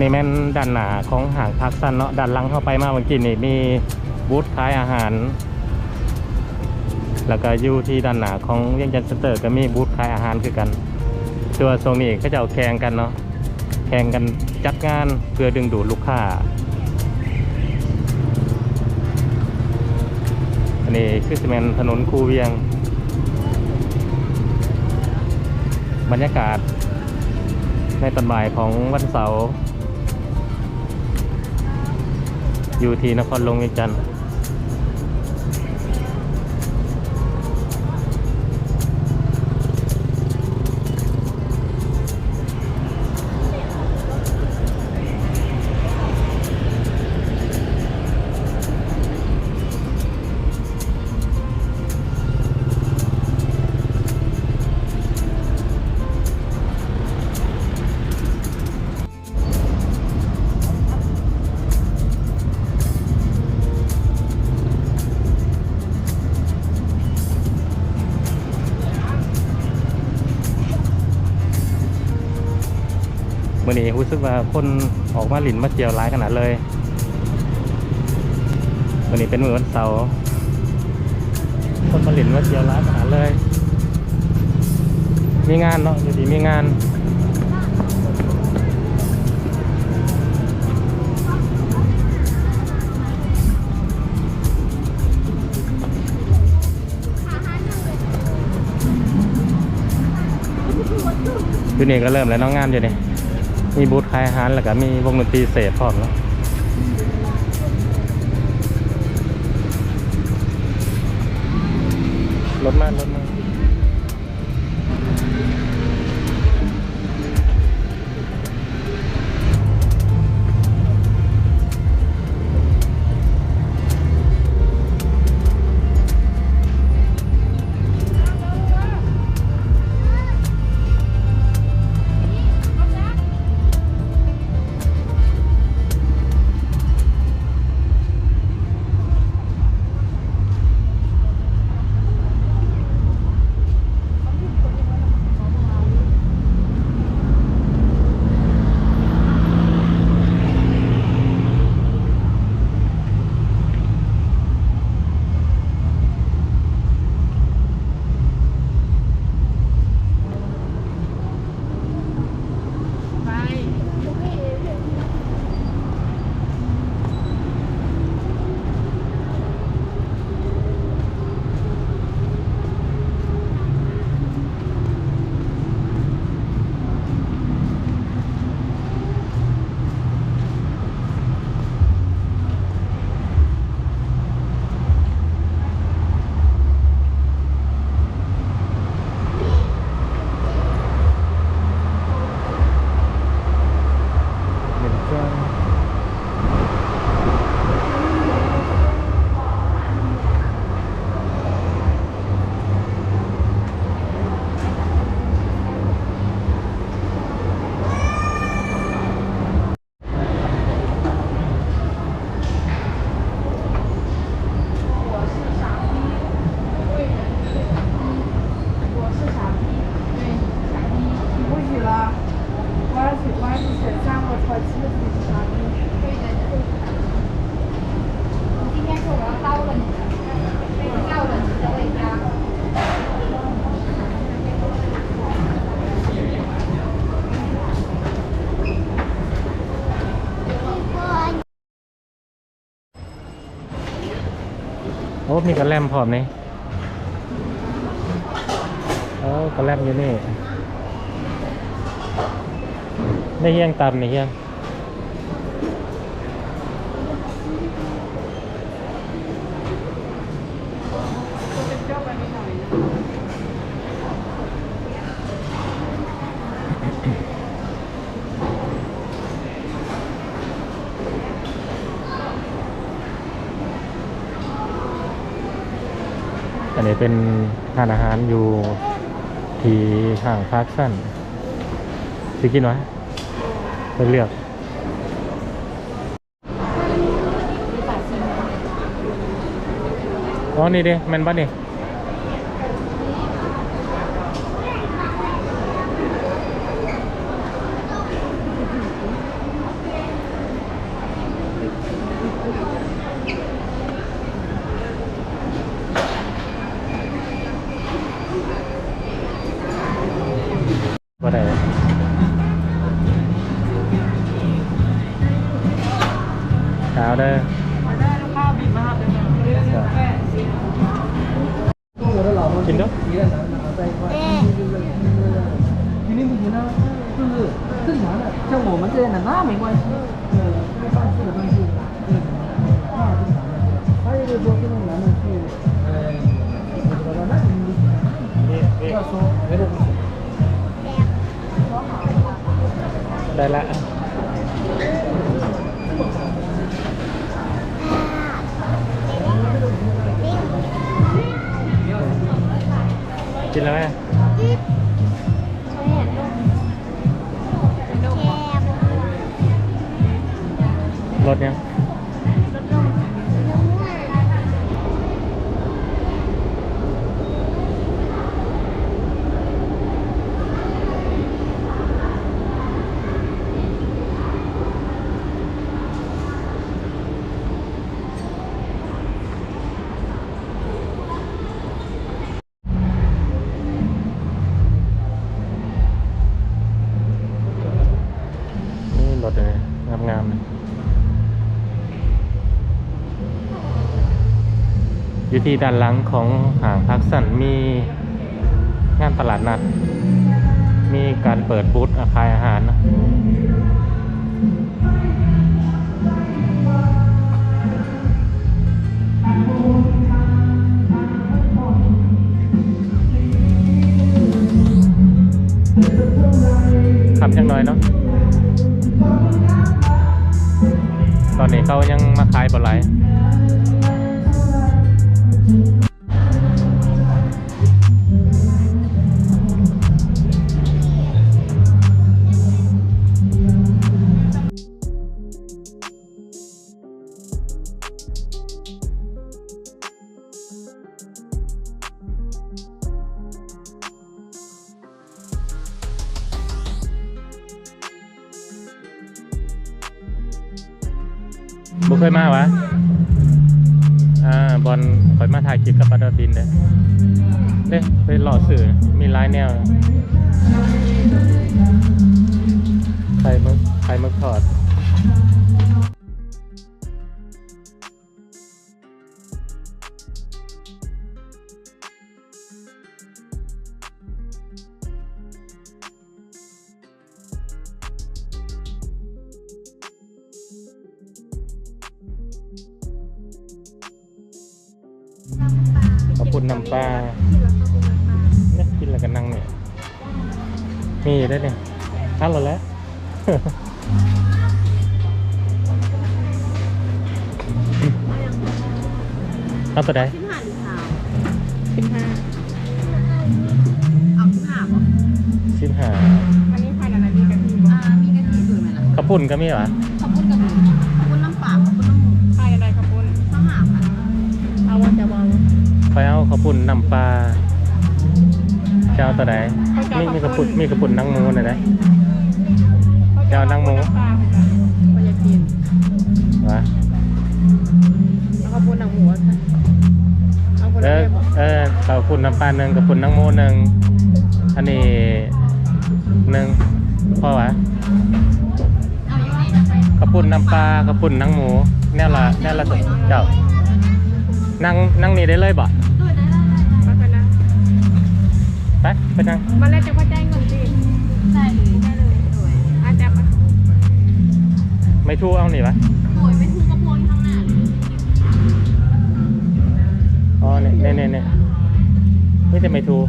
ันนี้แม่นด้านหนาของห่างพักสั้นเนาะด้านหลังเข้าไปมาเมื่อกี้นี่มีบูธขายอาหาร แล้วก็อยู่ที่ด้านหนาของเวียงจันทร์เซ็นเตอร์ก็มีบูธขายอาหารคือกัน ตัวทรงนี้ก็จะเอาแข่งกันเนาะแข่งกันจัดงานเพื่อดึงดูดลูกค้าอันนี้คือสเมนถนนคูเวียง บรรยากาศในตอนบ่ายของวันเสาร์ อยู่ที่นครหลวงเวียงจันทร์ มื่อนี้รู้สึกว่าคนออกมาหลินมาเจียวร้ายขนาดเลยมื่อนี้เป็นมือวันเสาร์คนมาหลินมาเจียวร้ายขนาดเลย มีงานเนาะอยู่ดีมีงานอยู่นี่ก็เริ่มแล้วน้องงานอยู่นี่ มีบูธขายอาหารแล้วก็มีวงดนตรีเสพพร้อมแล้วรถมารถมา โอ้มีกระแลมพร้อมนี่โอ้กระแลมอยู่นี่ได้เฮียงตำนี่เฮียง อันนี้เป็นทานอาหารอยู่ที่ห่างพาร์คสั้นสิกินไว้ไปเลือกอ๋อนี่ดิแมนบ้านนี่ ขาวเด้อกินเนาะทีนี้มึงกินนะคือขึ้นมาแล้วเจ้าหมูมันเจนหน้าไม่ไหว ได้ละกินแล้วไหมรสยัง อยู่ที่ด้านหลังของห่างพักสันมีงานตลาดนัด มีการเปิดบูธอาคายอาหารนะขับจังน้อยเนาะ ตอนนี้เขายังมาขายบอลไหล บุเคยมาวะ อ่าบอลคอยมาถ่ายคลิปกับปาดาบินเด้เด้ไปหล่อสื่อมีหลายแนวใครมึงใครมึงถอด น้ำปลาเนี่ยกินแล้วกันนั่งเนี่ยมีได้เนี่ยทันแล้วแหละเอาตัวใดสิบห้าหรือสามสิบห้าเอาสิบห้าป่ะสิบห้าอันนี้ภายในนาทีกันที่อ่ามีกะทิสวยไหมล่ะข้าวปุ้นก็มีเหรอ ไปเอาข้าวปุ้นน้ำปลาเจ้าตัวใดมีมีข้าวปุ้นมีข้าวปุ้นนังหมูหน่อยนะจะเอานั่งหมูก็จะกินวะแล้วก็พูดหนังหมูค่ะเอาคนเอละอเรียบเออข้าวปุ้นน้ำปลาหนึ่งข้าวปุ้นนังหมูหนึ่งอันนี้หนึ่งพ่อวะเอาอย่างนี้ข้าวปุ้นน้ำปลาข้าวปุ้นนังหมูแน่ละแน่ละเจ้า นั่งนั่งนี่ได้เลยบ่ด้วยได้ได้มาไปนะไปไปนั่งมาแล้วจะว่าแจ้งเงินสิได้เลยได้เลยสวยอาจจะปะไม่ทู่เอานี่ปะสวยไม่ทูกระพวนข้างหน้าอ๋อเนี่ยเนี่ยเนี่ยเนี่ยนี่จะไม่ทู่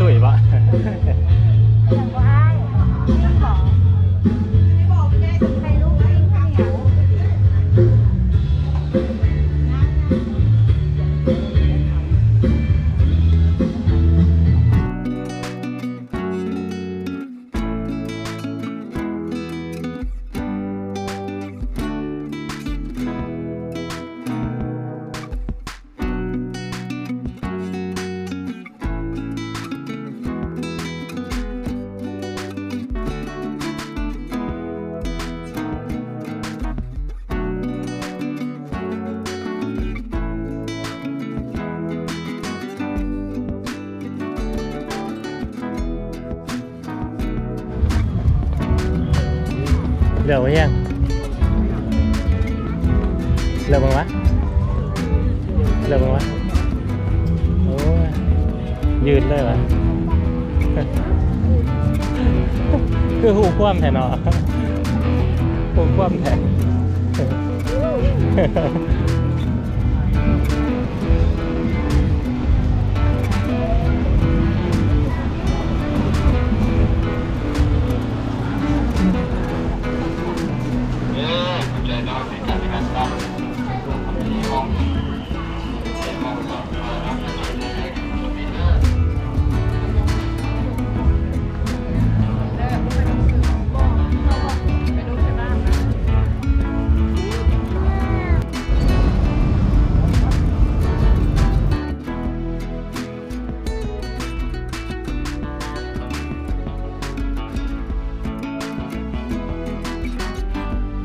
อัน เดี๋ยวไว้ยังเหลือบ้างวะเหลือบ้างวะโอ้ยยืนเลยวะคือหูคว่ำแทนเนาะหูคว่ำแทน